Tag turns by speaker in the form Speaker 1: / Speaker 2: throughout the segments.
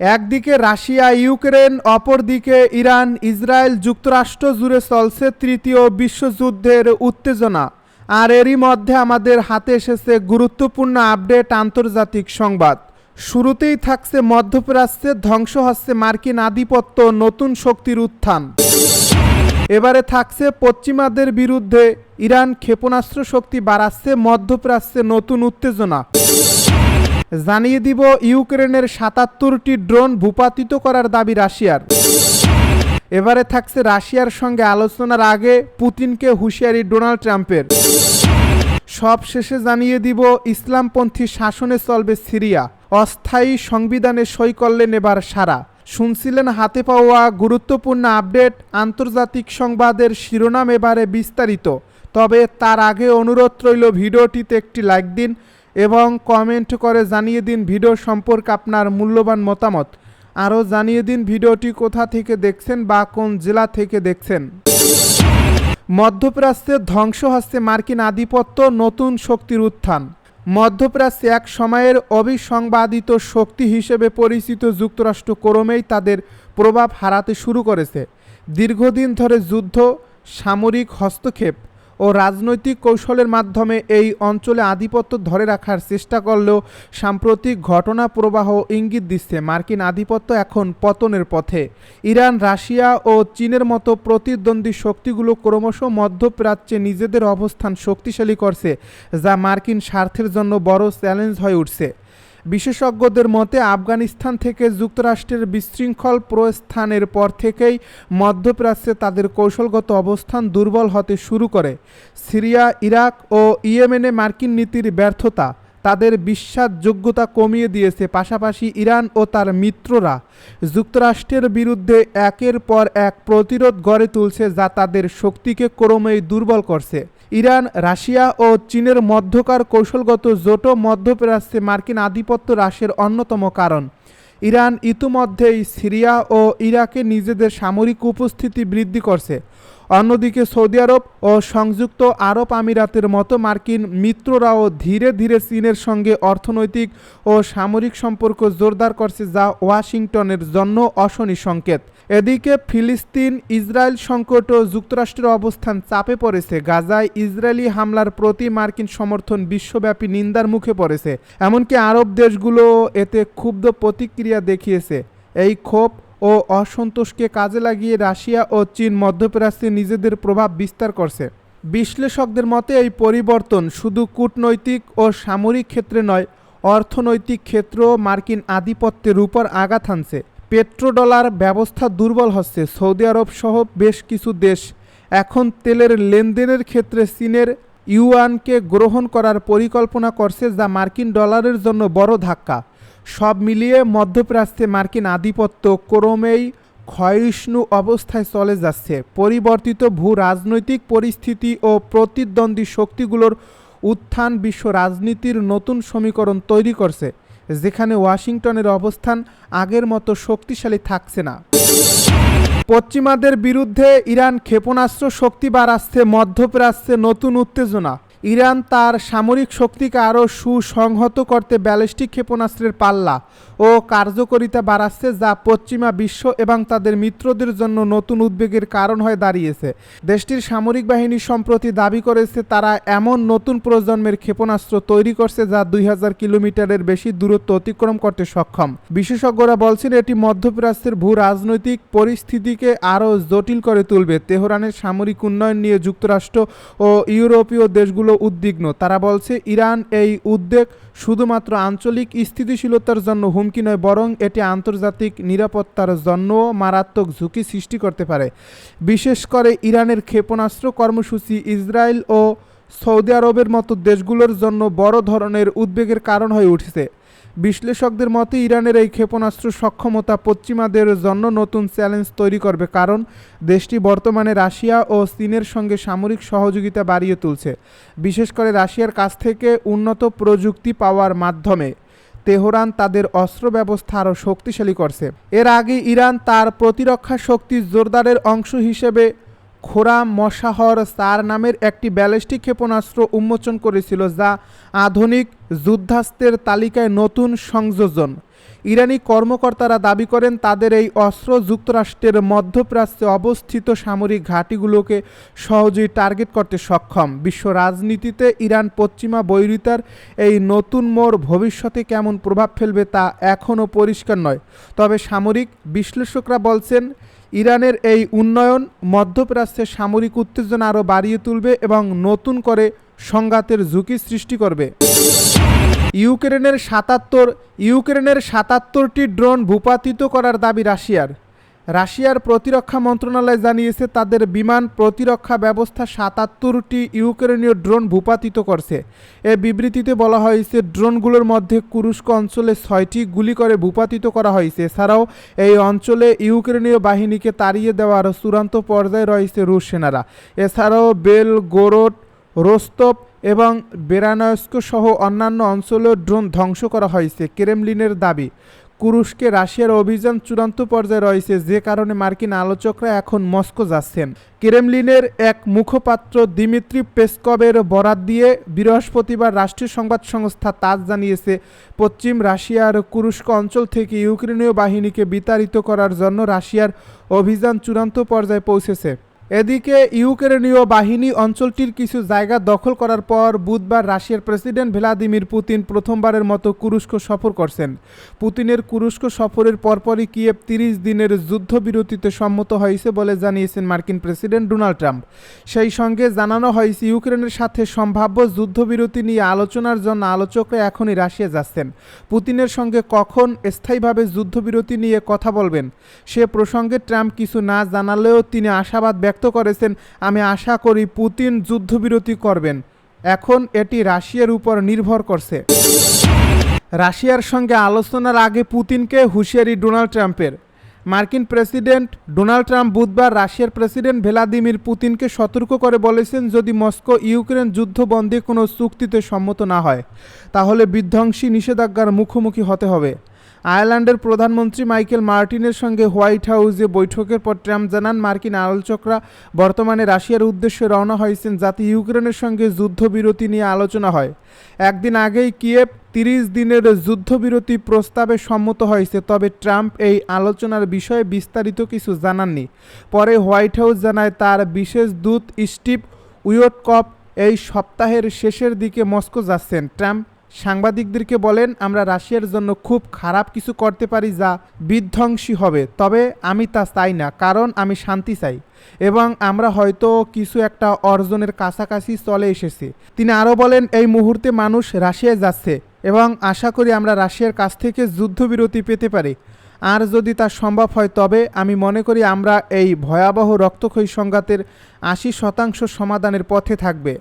Speaker 1: একদিকে Russia, Ukraine, অপরদিকে Iran, Israel যুক্তরাষ্ট্র জুড়ে চলছে তৃতীয় বিশ্বযুদ্ধের উত্তেজনা। আর এরই মধ্যে আমাদের হাতে এসেছে গুরুত্বপূর্ণ আপডেট আন্তর্জাতিক সংবাদ। শুরুতেই থাকছে মধ্যপ্রাচ্যে ধ্বংস হচ্ছে মার্কিন আধিপত্য নতুন শক্তির উত্থান। এবারে থাকছে পশ্চিমাদের বিরুদ্ধে ইরান ক্ষেপণাস্ত্র শক্তি বাড়াচ্ছে মধ্যপ্রাচ্যে নতুন উত্তেজনা। জানিয়ে দিব ইউক্রেনের সাতাত্তরটি ড্রোন ভূপাতিত করার দাবি রাশিয়ার। এবারে থাকছে রাশিয়ার সঙ্গে আলোচনার আগে পুতিনকে হুঁশিয়ারি ডোনাল্ড ট্রাম্পের। সব শেষে জানিয়ে দিব ইসলামপন্থী শাসনে চলবে সিরিয়া। অস্থায়ী সংবিধানে সই করলেন এবার সারা শুনছিলেন হাতে পাওয়া গুরুত্বপূর্ণ আপডেট, আন্তর্জাতিক সংবাদের শিরোনাম এবারে বিস্তারিত। তবে তার আগে অনুরোধ রইল ভিডিওটিতে একটি লাইক দিন এবং কমেন্ট করে জানিয়ে দিন ভিডিও সম্পর্কে আপনার মূল্যবান মতামত। আরও জানিয়ে দিন ভিডিওটি কোথা থেকে দেখছেন বা কোন জেলা থেকে দেখছেন। মধ্যপ্রাচ্যে ধ্বংস হচ্ছে মার্কিন আধিপত্য নতুন শক্তির উত্থান। মধ্যপ্রাচ্যে এক সময়ের অবিসংবাদিত শক্তি হিসেবে পরিচিত যুক্তরাষ্ট্র ক্রমেই তাদের প্রভাব হারাতে শুরু করেছে। দীর্ঘদিন ধরে যুদ্ধ, সামরিক হস্তক্ষেপ ও রাজনৈতিক কৌশলের মাধ্যমে এই অঞ্চলে আধিপত্য ধরে রাখার চেষ্টা করলেও সাম্প্রতিক ঘটনা প্রবাহ ইঙ্গিত দিচ্ছে মার্কিন আধিপত্য এখন পতনের পথে। ইরান, রাশিয়া ও চীনের মতো প্রতিদ্বন্দ্বী শক্তিগুলো ক্রমশ মধ্যপ্রাচ্যে নিজেদের অবস্থান শক্তিশালী করছে, যা মার্কিন স্বার্থের জন্য বড় চ্যালেঞ্জ হয়ে উঠছে। বিশেষজ্ঞদের মতে, আফগানিস্তান থেকে যুক্তরাষ্ট্রের বিশৃঙ্খল প্রস্থানের পর থেকেই মধ্যপ্রাচ্যে তাদের কৌশলগত অবস্থান দুর্বল হতে শুরু করে। সিরিয়া, ইরাক ও ইয়েমেনে মার্কিন নীতির ব্যর্থতা তাদের বিশ্বাসযোগ্যতা কমিয়ে দিয়েছে। পাশাপাশি ইরান ও তার মিত্ররা যুক্তরাষ্ট্রের বিরুদ্ধে একের পর এক প্রতিরোধ গড়ে তুলছে যা তাদের শক্তিকে ক্রমেই দুর্বল করছে। ইরান, রাশিয়া ও চীনের মধ্যকার কৌশলগত জোট মধ্যপ্রাচ্যে মার্কিন আধিপত্য হ্রাসের অন্যতম কারণ। ইরান ইতিমধ্যেই সিরিয়া ও ইরাকে নিজেদের সামরিক উপস্থিতি বৃদ্ধি করছে। অন্যদিকে সৌদি আরব ও সংযুক্ত আরব আমিরাতের মতো মার্কিন মিত্ররাও ধীরে ধীরে চীনের সঙ্গে অর্থনৈতিক ও সামরিক সম্পর্ক জোরদার করছে যা ওয়াশিংটনের জন্য অশনি সংকেত। এদিকে ফিলিস্তিন, ইসরায়েল সংকট ও যুক্তরাষ্ট্রের অবস্থান চাপে পড়েছে। গাজায় ইসরায়েলি হামলার প্রতি মার্কিন সমর্থন বিশ্বব্যাপী নিন্দার মুখে পড়েছে। এমনকি আরব দেশগুলো এতে ক্ষুব্ধ প্রতিক্রিয়া দেখিয়েছে। এই ক্ষোভ ও অসন্তোষকে কাজে লাগিয়ে রাশিয়া ও চীন মধ্যপ্রাচ্যে নিজেদের প্রভাব বিস্তার করছে। বিশ্লেষকদের মতে, এই পরিবর্তন শুধু কূটনৈতিক ও সামরিক ক্ষেত্রে নয়, অর্থনৈতিক ক্ষেত্রেও মার্কিন আধিপত্যের উপর আঘাত হানছে। পেট্রোডলার ব্যবস্থা দুর্বল হচ্ছে। সৌদি আরব সহ বেশ কিছু দেশ এখন তেলের লেনদেনের ক্ষেত্রে চীনের ইউয়ানকে গ্রহণ করার পরিকল্পনা করছে, যা মার্কিন ডলারের জন্য বড় ধাক্কা। সব মিলিয়ে মধ্যপ্রাচ্যে মার্কিন আধিপত্য ক্রমেই ক্ষয়িষ্ণু অবস্থায় চলে যাচ্ছে। পরিবর্তিত ভূ রাজনৈতিক পরিস্থিতি ও প্রতিদ্বন্দ্বী শক্তিগুলোর উত্থান বিশ্ব রাজনীতির নতুন সমীকরণ তৈরি করছে, যেখানে ওয়াশিংটনের অবস্থান আগের মতো শক্তিশালী থাকছে না। পশ্চিমাদের বিরুদ্ধে ইরান ক্ষেপণাস্ত্র শক্তি বাড়াচ্ছে মধ্যপ্রাচ্যে নতুন উত্তেজনা। ইরান তার সামরিক শক্তিকে আরও সুসংহত করতে ব্যালিস্টিক ক্ষেপণাস্ত্রের পাল্লা ও কার্যকরিতা বাড়াচ্ছে যা পশ্চিমা বিশ্ব এবং তাদের মিত্রদের জন্য নতুন উদ্বেগের কারণ হয়ে দাঁড়িয়েছে। দেশটির সামরিক বাহিনী সম্প্রতি দাবি করেছে তারা এমন নতুন প্রজন্মের ক্ষেপণাস্ত্র তৈরি করছে যা দুই হাজার কিলোমিটারের বেশি দূরত্ব অতিক্রম করতে সক্ষম। বিশেষজ্ঞরা বলছেন এটি মধ্যপ্রাচ্যের ভূ রাজনৈতিক পরিস্থিতিকে আরও জটিল করে তুলবে। তেহরানের সামরিক উন্নয়ন নিয়ে যুক্তরাষ্ট্র ও ইউরোপীয় দেশগুলো উদ্বিগ্ন। তারা বলছে, ইরান এই উদ্বেগ শুধুমাত্র আঞ্চলিক স্থিতিশীলতার জন্য হুমকি নয়, বরং এটি আন্তর্জাতিক নিরাপত্তার জন্য মারাত্মক ঝুঁকি সৃষ্টি করতে পারে। বিশেষ করে ইরানের ক্ষেপণাস্ত্র কর্মসূচি ইসরায়েল ও সৌদি আরবের মতো দেশগুলোর জন্য বড় ধরনের উদ্বেগের কারণ হয়ে উঠেছে। বিশ্লেষকদের মতে, ইরানের এই ক্ষেপণাস্ত্র সক্ষমতা পশ্চিমাদের জন্য নতুন চ্যালেঞ্জ তৈরি করবে কারণ দেশটি বর্তমানে রাশিয়া ও চীনের সঙ্গে সামরিক সহযোগিতা বাড়িয়ে তুলছে। বিশেষ করে রাশিয়ার কাছ থেকে উন্নত প্রযুক্তি পাওয়ার মাধ্যমে তেহরান তাদের অস্ত্র ব্যবস্থা আরও শক্তিশালী করছে। এর আগে ইরান তার প্রতিরক্ষা শক্তি জোরদারের অংশ হিসেবে খোরাম মশাহর সার নামের একটি ব্যালিস্টিক ক্ষেপণাস্ত্র উন্মোচন করেছিল যা আধুনিক যুদ্ধাস্ত্রের তালিকায় নতুন সংযোজন। ইরানি কর্মকর্তারা দাবি করেন, তাদের এই অস্ত্র যুক্তরাষ্ট্রের মধ্যপ্রাচ্যে অবস্থিত সামরিক ঘাঁটিগুলোকে সহজেই টার্গেট করতে সক্ষম। বিশ্ব রাজনীতিতে ইরান পশ্চিমা বৈরিতার এই নতুন মোড় ভবিষ্যতে কেমন প্রভাব ফেলবে তা এখনও পরিষ্কার নয়। তবে সামরিক বিশ্লেষকরা বলছেন ইরানের এই উন্নয়ন মধ্যপ্রাচ্যে সামরিক উত্তেজনা আরও বাড়িয়ে তুলবে এবং নতুন করে সংঘাতের ঝুঁকি সৃষ্টি করবে। ইউক্রেনের সাতাত্তর ইউক্রেনের সাতাত্তরটি ড্রোন ভূপাতিত করার দাবি রাশিয়ার। রাশিয়ার প্রতিরক্ষা মন্ত্রণালয় জানিয়েছে, তাদের বিমান প্রতিরক্ষা ব্যবস্থা সাতাত্তরটি ইউক্রেনীয় ড্রোন ভূপাতিত করছে। এ বিবৃতিতে বলা হয়েছে, ড্রোনগুলোর মধ্যে কুরুস্ক অঞ্চলে ছয়টি গুলি করে ভূপাতিত করা হয়েছে। এছাড়াও, এই অঞ্চলে ইউক্রেনীয় বাহিনীকে তাড়িয়ে দেওয়ার চূড়ান্ত পর্যায়ে রয়েছে রুশ সেনারা। এছাড়াও বেল গোরোড রোস্তব এবং বেরানস্ক সহ অন্যান্য অঞ্চলেও ড্রোন ধ্বংস করা হয়েছে, ক্রেমলিনের দাবি। কুরুশকে রাশিয়ার অভিযান চূড়ান্ত পর্যায়ে রয়েছে, যে কারণে মার্কিন আলোচকরা এখন মস্কো যাচ্ছেন। ক্রেমলিনের এক মুখপাত্র দিমিত্রি পেসকবের বরাত দিয়ে বৃহস্পতিবার রাষ্ট্রীয় সংবাদ সংস্থা তাজ জানিয়েছে, পশ্চিম রাশিয়ার কুরুস্ক অঞ্চল থেকে ইউক্রেনীয় বাহিনীকে বিতাড়িত করার জন্য রাশিয়ার অভিযান চূড়ান্ত পর্যায়ে পৌঁছেছে। এদিকে ইউক্রেনীয় বাহিনী অঞ্চলটির কিছু জায়গা দখল করার পর বুধবার রাশিয়ার প্রেসিডেন্ট ভ্লাদিমির পুতিন প্রথমবারের মতো কুরুস্ক সফর করছেন। পুতিনের কুরুস্ক সফরের পরপরই কিয়েভ তিরিশ দিনের যুদ্ধবিরতিতে সম্মত হয়েছে বলে জানিয়েছেন মার্কিন প্রেসিডেন্ট ডোনাল্ড ট্রাম্প। সেই সঙ্গে জানানো হয়েছে, ইউক্রেনের সাথে সম্ভাব্য যুদ্ধবিরতি নিয়ে আলোচনার জন্য আলোচকরা এখনই রাশিয়া যাচ্ছেন। পুতিনের সঙ্গে কখন স্থায়ীভাবে যুদ্ধবিরতি নিয়ে কথা বলবেন, সে প্রসঙ্গে ট্রাম্প কিছু না জানালেও তিনি আশাবাদ ব্যক্ত করেছেন, আমি আশা করি পুতিন যুদ্ধবিরতি করবেন। এখন এটি রাশিয়ার উপর নির্ভর করছে। রাশিয়ার সঙ্গে আলোচনার আগে পুতিনকে হুঁশিয়ারি ডোনাল্ড ট্রাম্পের। মার্কিন প্রেসিডেন্ট ডোনাল্ড ট্রাম্প বুধবার রাশিয়ার প্রেসিডেন্ট ভ্লাদিমির পুতিনকে সতর্ক করে বলেছেন, যদি মস্কো ইউক্রেন যুদ্ধ বন্ধে কোনো চুক্তিতে সম্মত না হয়, তাহলে বিধ্বংসী নিষেধাজ্ঞার মুখোমুখি হতে হবে। আয়ারল্যান্ডের প্রধানমন্ত্রী মাইকেল মার্টিনের সঙ্গে হোয়াইট হাউসে বৈঠকের পর ট্রাম্প জানান, মার্কিন আলোচকরা বর্তমানে রাশিয়ার উদ্দেশ্যে রওনা হয়েছেন যাতে ইউক্রেনের সঙ্গে যুদ্ধবিরতি নিয়ে আলোচনা হয়। একদিন আগেই কিয়েভ তিরিশ দিনের যুদ্ধবিরতি প্রস্তাবে সম্মত হয়েছে, তবে ট্রাম্প এই আলোচনার বিষয়ে বিস্তারিত কিছু জানাননি। পরে হোয়াইট হাউস জানায়, তার বিশেষ দূত স্টিভ উইয়টকপ এই সপ্তাহের শেষের দিকে মস্কো যাচ্ছেন। ট্রাম্প সাংবাদিকদেরকে বলেন, আমরা রাশিয়ার জন্য খুব খারাপ কিছু করতে পারি যা বিধ্বংসী হবে। তবে আমি তা চাই না, কারণ আমি শান্তি চাই এবং আমরা হয়তো কিছু একটা অর্জনের কাছাকাছি চলে এসেছি। তিনি আরও বলেন, এই মুহূর্তে মানুষ রাশিয়ায় যাচ্ছে এবং আশা করি আমরা রাশিয়ার কাছ থেকে যুদ্ধবিরতি পেতে পারি। আর যদি তা সম্ভব হয়, তবে আমি মনে করি আমরা এই ভয়াবহ রক্তক্ষয়ী সংঘাতের আশি শতাংশ সমাধানের পথে থাকবে।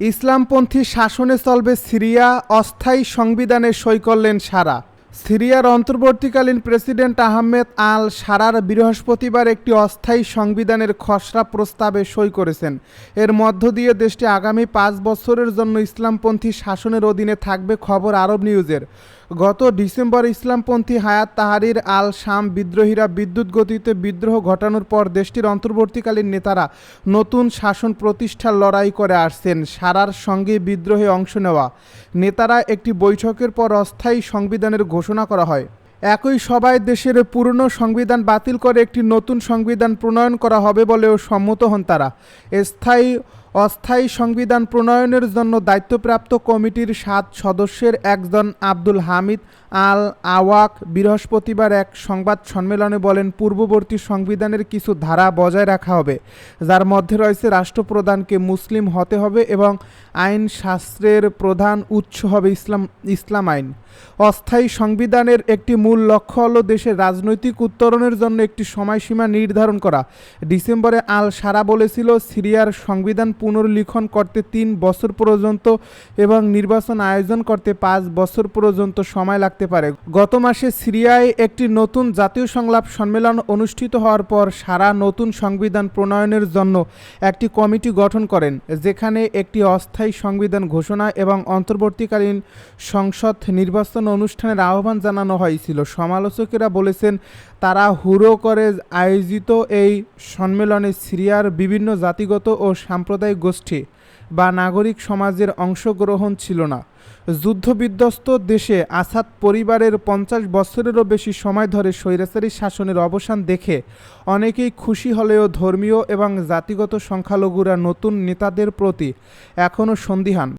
Speaker 1: ইসলামপন্থী শাসনে চলবে সিরিয়া, অস্থায়ী সংবিধানে সই করলেন সারা। সিরিয়ার অন্তর্বর্তীকালীন প্রেসিডেন্ট আহমেদ আল সারার বৃহস্পতিবার একটি অস্থায়ী সংবিধানের খসড়া প্রস্তাবে সই করেছেন। এর মধ্য দিয়ে দেশটি আগামী পাঁচ বছরের জন্য ইসলামপন্থী শাসনের অধীনে থাকবে খবর আরব নিউজের। গত ডিসেম্বর ইসলামপন্থী হায়াত তাহারির আল শাম বিদ্রোহীরা বিদ্যুৎ গতিতে বিদ্রোহ ঘটানোর পর দেশটির অন্তর্বর্তীকালীন নেতারা নতুন শাসন প্রতিষ্ঠার লড়াই করে আসছেন। সারার সঙ্গে বিদ্রোহে অংশ নেওয়া। নেতারা একটি বৈঠকের পর অস্থায়ী সংবিধানের ঘোষণা করা হয়। একই সবাই দেশের পুরনো সংবিধান বাতিল করে একটি নতুন সংবিধান প্রণয়ন করা হবে বলেও সম্মত হন তারা। স্থায়ী অস্থায়ী সংবিধান প্রণয়নের জন্য দায়িত্বপ্রাপ্ত কমিটির সাত সদস্যের একজন আব্দুল হামিদ আল আওয়াক বৃহস্পতিবার এক সংবাদ সম্মেলনে বলেন, পূর্ববর্তী সংবিধানের কিছু ধারা বজায় রাখা হবে, যার মধ্যে রয়েছে রাষ্ট্রপ্রধানকে মুসলিম হতে হবে এবং আইন শাস্ত্রের প্রধান উৎস হবে ইসলাম ইসলাম আইন। অস্থায়ী সংবিধানের একটি মূল লক্ষ্য হল দেশের রাজনৈতিক উত্তরণের জন্য একটি সময়সীমা নির্ধারণ করা। ডিসেম্বরে আল সারা বলেছিল, সিরিয়ার সংবিধান পুনর্লিখন করতে তিন বছর পর্যন্ত এবং নির্বাচন আয়োজন করতে পাঁচ বছর পর্যন্ত সময় লাগতে পারে। গত মাসে সিরিয়ায় একটি নতুন জাতীয় সংলাপ সম্মেলন অনুষ্ঠিত হওয়ার পর সারা নতুন সংবিধান প্রণয়নের জন্য একটি কমিটি গঠন করেন, যেখানে একটি অস্থায়ী সংবিধান ঘোষণা এবং অন্তর্বর্তীকালীন সংসদ নির্বাচন অনুষ্ঠানের আহ্বান জানানো হয়েছিল। সমালোচকেরা বলেছেন, তারা হুরো করে আয়োজিত এই সম্মেলনে সিরিয়ার বিভিন্ন জাতিগত ও সাম্প্রদায়িক গোষ্ঠী বা নাগরিক সমাজের অংশগ্রহণ ছিল না। যুদ্ধবিধ্বস্ত দেশে আসাদ পরিবারের পঞ্চাশ বছরেরও বেশি সময় ধরে স্বৈরাচারী শাসনের অবসান দেখে অনেকেই খুশি হলেও ধর্মীয় এবং জাতিগত সংখ্যালঘুরা নতুন নেতাদের প্রতি এখনও সন্দিহান।